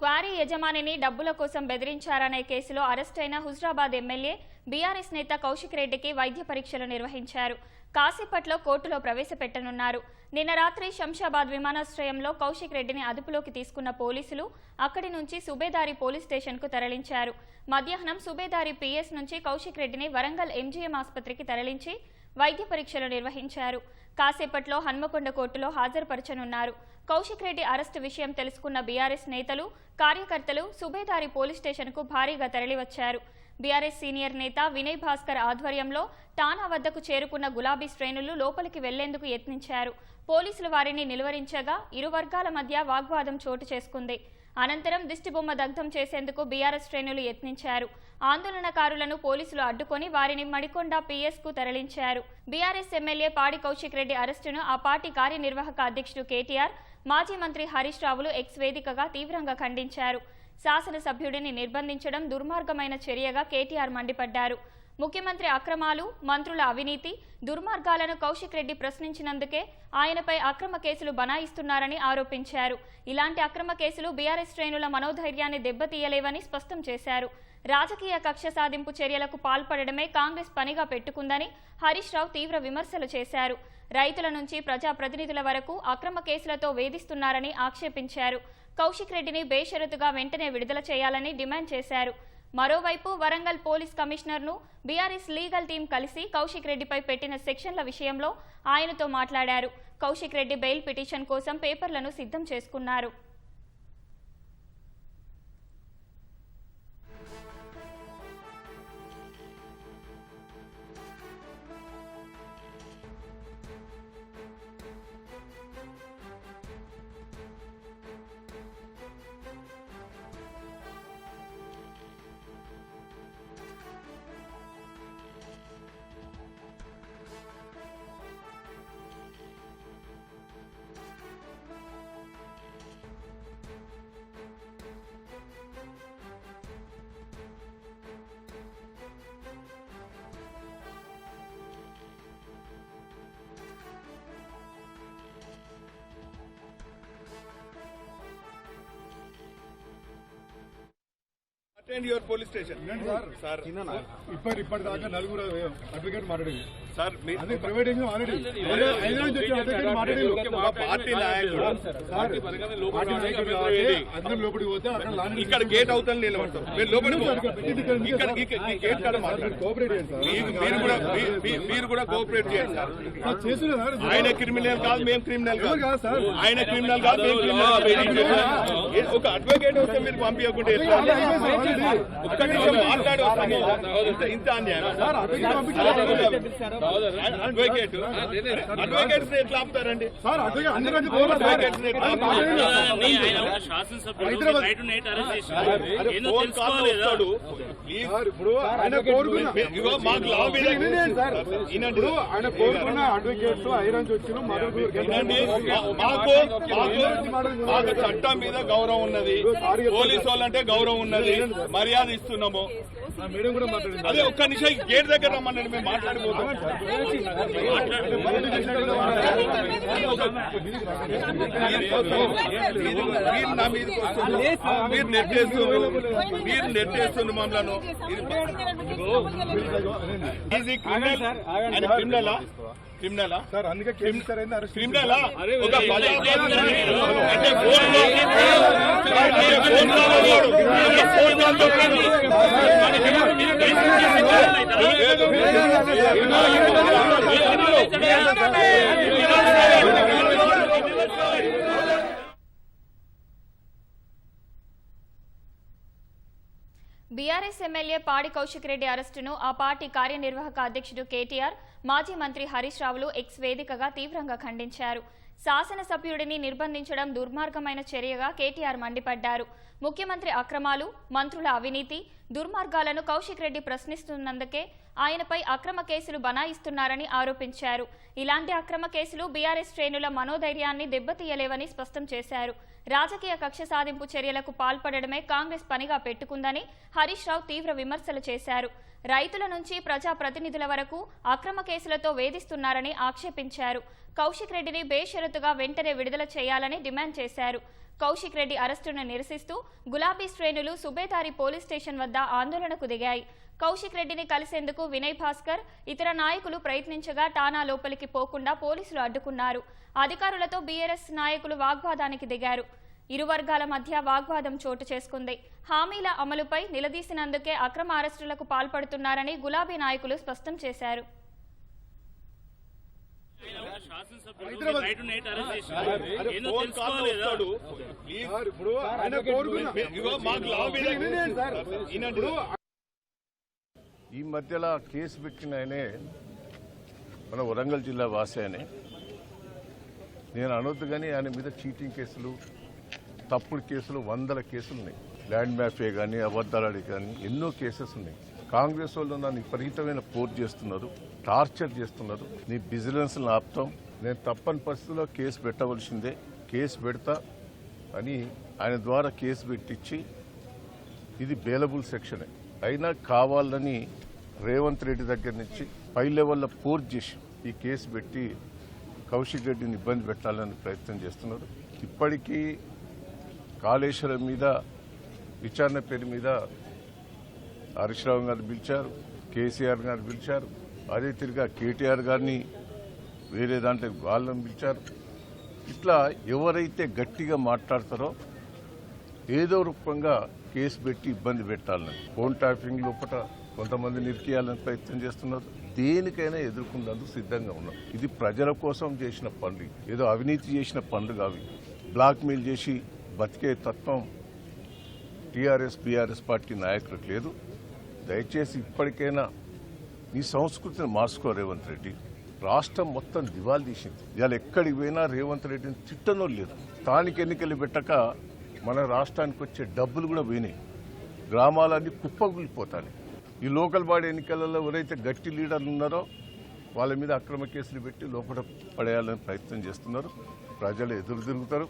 Quarry యజమానిని డబ్బుల కోసం బెదిరించారనే కేసులో అరెస్టైన హుజరాబాద్ ఎమ్మెల్యే బీఆర్ఎస్ నేత కౌశిక్ రెడ్డికి వైద్య పరీక్షలు నిర్వహించారు. కాసేపట్లో కోర్టులో ప్రవేశపెట్టనున్నారు. నిన్న రాత్రి శంషాబాద్ విమానాశ్రయంలో కౌశిక్ రెడ్డిని అదుపులోకి తీసుకున్న పోలీసులు అక్కడి నుంచి సుబేదారి పోలీస్ స్టేషన్కు తరలించారు. మధ్యాహ్నం సుబేదారి పీఎస్ నుంచి కౌశిక్ రెడ్డిని వరంగల్ ఎంజీఎం ఆసుపత్రికి తరలించి వైద్య పరీక్షలు నిర్వహించారు. కాసేపట్లో హన్మకొండ కోర్టులో హాజరుపరచనున్నారు. కౌశిక్ రెడ్డి అరెస్టు విషయం తెలుసుకున్న బీఆర్ఎస్ నేతలు కార్యకర్తలు సుబేదారి పోలీస్ స్టేషన్కు భారీగా తరలివచ్చారు. బీఆర్ఎస్ సీనియర్ నేత వినయ్ భాస్కర్ ఆధ్వర్యంలో టానా వద్దకు చేరుకున్న గులాబీ శ్రేణులు లోపలికి వెళ్ళేందుకు యత్నించారు. పోలీసులు వారిని నిలువరించగా ఇరు వర్గాల మధ్య వాగ్వాదం చోటు చేసుకుంది. అనంతరం దిష్టిబొమ్మ దగ్ధం చేసేందుకు బీఆర్ఎస్ శ్రేణులు యత్నించారు. ఆందోళనకారులను పోలీసులు అడ్డుకొని వారిని మణికొండ పిఎస్కు తరలించారు. బీఆర్ఎస్ ఎమ్మెల్యే పాడి కౌశిక్ రెడ్డి అరెస్టును ఆ పార్టీ కార్యనిర్వాహక అధ్యక్షుడు కేటీఆర్ మాజీ మంత్రి హరీష్ రావులు ఎక్స్ వేదికగా తీవ్రంగా ఖండించారు. శాసనసభ్యుడిని నిర్బంధించడం దుర్మార్గమైన చర్యగా కేటీఆర్ మండిపడ్డారు. ముఖ్యమంత్రి అక్రమాలు మంత్రుల అవినీతి దుర్మార్గాలను కౌశిక్ రెడ్డి ప్రశ్నించినందుకే ఆయనపై అక్రమ కేసులు బనాయిస్తున్నారని ఆరోపించారు. ఇలాంటి అక్రమ కేసులు బీఆర్ఎస్ శ్రేణుల మనోధైర్యాన్ని దెబ్బతీయలేవని స్పష్టం చేశారు. రాజకీయ కక్ష సాధింపు చర్యలకు పాల్పడడమే కాంగ్రెస్ పనిగా పెట్టుకుందని హరీష్ రావు తీవ్ర విమర్శలు చేశారు. రైతుల నుంచి ప్రజాప్రతినిధుల వరకు అక్రమ కేసులతో వేధిస్తున్నారని ఆక్షేపించారు. కౌశిక్ రెడ్డిని బేషరతుగా వెంటనే విడుదల చేయాలని డిమాండ్ చేశారు. మరోవైపు వరంగల్ పోలీస్ కమిషనర్ను బీఆర్ఎస్ లీగల్ టీం కలిసి కౌశిక్ రెడ్డిపై పెట్టిన సెక్షన్ల విషయంలో ఆయనతో మాట్లాడారు. కౌశిక్ రెడ్డి బెయిల్ పిటిషన్ కోసం పేపర్లను సిద్ధం చేసుకున్నారు. Attend your police station sir? ఇప్పటి ఇప్పటిదాకా నలుగురు అడ్వకేట్ మాట్లాడింది. సార్ అది ఆల్రెడీ అడ్వకేట్ మాట్లాడింది. పార్టీ నాయకుడు. సార్ పార్టీ నాయకుడు కాబట్టి అందరం లోపలికి పోతే అక్కడ లాంటి ఇక్కడ గేట్ అవుతాను నిలబడతాం మీరు లోపలికి ఇక్కడ గేట్ కాడ కోఆపరేట్ చేయండి మీరు కూడా మీరు కూడా కోఆపరేట్ చేయండి సార్. ఆయన క్రిమినల్ కాదు మేము క్రిమినల్ కాదు. సార్. ఆయన క్రిమినల్ కాదు మేము క్రిమినల్ ఒక అడ్వకేట్ వస్తే మీరు పంపించకుంటే ఎట్లా? మాట్లాడి ఇంత అడ్వకేట్ అడ్వకేట్స్ ఎట్లా ఆపుతారండి ఇప్పుడు ఆయన కోరుకున్న మాకు లా మీద ఇప్పుడు ఆయన కోరుకున్న అడ్వకేట్స్ ఐరన్స్ వచ్చిన మాకు మాకు మాకు చట్టం మీద గౌరవం ఉన్నది పోలీసు వాళ్ళంటే గౌరవం ఉన్నది మర్యాద ఇస్తున్నాము అదే ఒక్క నిమిషం గేట్ దగ్గర రమ్మనండి మేము మాట్లాడిపోతాం మీరు నెట్టేస్తున్నారు మీరు నెట్టేస్తున్నారు మమ్మల్ని ఇది క్రిమినల్ క్రిమినలా క్రిమినలా సార్ అందుకే కేసు సార్ అయింది అరెస్ట్ క్రిమినలా ఒక అంటే ఫోన్ ఫోన్ కాల్ అన్నాడు. అంటే ఫోన్ కాల్ దొరికింది. బీఆర్ఎస్ ఎమ్మెల్యే పాడి కౌశిక్ రెడ్డి అరెస్టును ఆ పార్టీ కార్యనిర్వాహక అధ్యక్షుడు కేటీఆర్ మాజీ మంత్రి హరీష్ రావులు ఎక్స్ వేదికగా తీవ్రంగా ఖండించారు. శాసనసభ్యుడిని నిర్బంధించడం దుర్మార్గమైన చర్యగా కేటీఆర్ మండిపడ్డారు. ముఖ్యమంత్రి అక్రమాలు మంత్రుల అవినీతి దుర్మార్గాలను కౌశిక్ రెడ్డి ప్రశ్నిస్తున్నందుకే ఆయనపై అక్రమ కేసులు బనాయిస్తున్నారని ఆరోపించారు. ఇలాంటి అక్రమ కేసులు బీఆర్ఎస్ శ్రేణుల మనోధైర్యాన్ని దెబ్బతీయలేవని స్పష్టం చేశారు. రాజకీయ కక్ష సాధింపు చర్యలకు పాల్పడడమే కాంగ్రెస్ పనిగా పెట్టుకుందని హరీష్ రావు తీవ్ర విమర్శలు చేశారు. రైతుల నుంచి ప్రజా ప్రతినిధుల వరకు అక్రమ కేసులతో వేధిస్తున్నారని ఆక్షేపించారు. కౌశిక్ రెడ్డిని బేషరతుగా వెంటనే విడుదల చేయాలని డిమాండ్ చేశారు. కౌశిక్ రెడ్డి అరెస్టును నిరసిస్తూ గులాబీ శ్రేణులు సుబేదారి పోలీస్ స్టేషన్ వద్ద ఆందోళనకు దిగాయి. కౌశిక్ రెడ్డిని కలిసేందుకు వినయ్ భాస్కర్ ఇతర నాయకులు ప్రయత్నించగా టానా లోపలికి పోకుండా పోలీసులు అడ్డుకున్నారు. అధికారులతో బీఆర్ఎస్ నాయకులు వాగ్వాదానికి దిగారు. ఇరు వర్గాల మధ్య వాగ్వాదం చోటు చేసుకుంది. హామీల అమలుపై నిలదీసినందుకే అక్రమ అరెస్టులకు పాల్పడుతున్నారని గులాబీ నాయకులు స్పష్టం చేశారు శాసనసభ్యుడు నైట్ నైట్ అరెస్ట్ చేశారు అరే ఏందో ఫోన్ కాల్ తెలుసుకోవాలి కదా వస్తాడు ప్లీజ్ సార్, ఇప్పుడు ఆయన కోరుకున్న. ఈ మధ్యలో కేసు పెట్టిన ఆయనే మన వరంగల్ జిల్లా వాసి ఆయనే. నేను అనొద్దు కానీ ఆయన మీద చీటింగ్ కేసులు తప్పుడు కేసులు వందల కేసులు ఉన్నాయి. ల్యాండ్ మ్యాఫియా కానీ అబద్ధాలాడి కానీ ఎన్నో కేసెస్ ఉన్నాయి. కాంగ్రెస్ వాళ్ళు నన్ను విపరీతమైన పోర్ చేస్తున్నారు టార్చర్ చేస్తున్నారు. నీ బిజినెస్ ఆపుతాం. నేను తప్పని పరిస్థితుల్లో కేసు పెట్టవలసిందే. కేసు పెడతా అని ఆయన ద్వారా కేసు పెట్టించి ఇది బేలబుల్ సెక్షనే అయినా కావాలని రేవంత్ రెడ్డి దగ్గర నుంచి పై లెవెల్లో పోర్ చేసి ఈ కేసు పెట్టి కౌశిక్ రెడ్డిని ఇబ్బంది పెట్టాలని ప్రయత్నం చేస్తున్నారు. ఇప్పటికీ కాళేశ్వరం మీద విచారణ పేరు మీద హరీష్ రావు గారు పిలిచారు కేసీఆర్ గారు పిలిచారు అదే తిరిగా కేటీఆర్ గారిని వేరే దాంట్లో వాళ్ళని పిలిచారు. ఇట్లా ఎవరైతే గట్టిగా మాట్లాడతారో ఏదో రూపంగా కేసు పెట్టి ఇబ్బంది పెట్టాలని ఫోన్ ట్యాపింగ్ లోపల కొంతమంది నిరికేయాలని ప్రయత్నం చేస్తున్నారు. దేనికైనా ఎదుర్కొన్నందుకు సిద్ధంగా ఉన్నాం ఇది ప్రజల కోసం చేసిన పనులు. ఏదో అవినీతి చేసిన పనులు కావి బ్లాక్ మెయిల్ చేసి బతికే తత్వం టీఆర్ఎస్ బీఆర్ఎస్ పార్టీ నాయకులకు లేదు. దయచేసి ఇప్పటికైనా నీ సంస్కృతిని మార్చుకో రేవంత్ రెడ్డి. రాష్ట్రం మొత్తం దివాలు తీసింది. ఇవాళ ఎక్కడికి పోయినా రేవంత్ రెడ్డిని తిట్టనో లేదు స్థానిక ఎన్నికలు పెట్టక మన రాష్ట్రానికి వచ్చే డబ్బులు కూడా పోయినాయి. గ్రామాలన్నీ కుప్పగులిపోతాయి ఈ లోకల్ బాడీ ఎన్నికలలో ఎవరైతే గట్టి లీడర్లు ఉన్నారో వాళ్ళ మీద అక్రమ కేసులు పెట్టి లోపల పడేయాలని ప్రయత్నం చేస్తున్నారు. ప్రజలు ఎదురు తిరుగుతారు.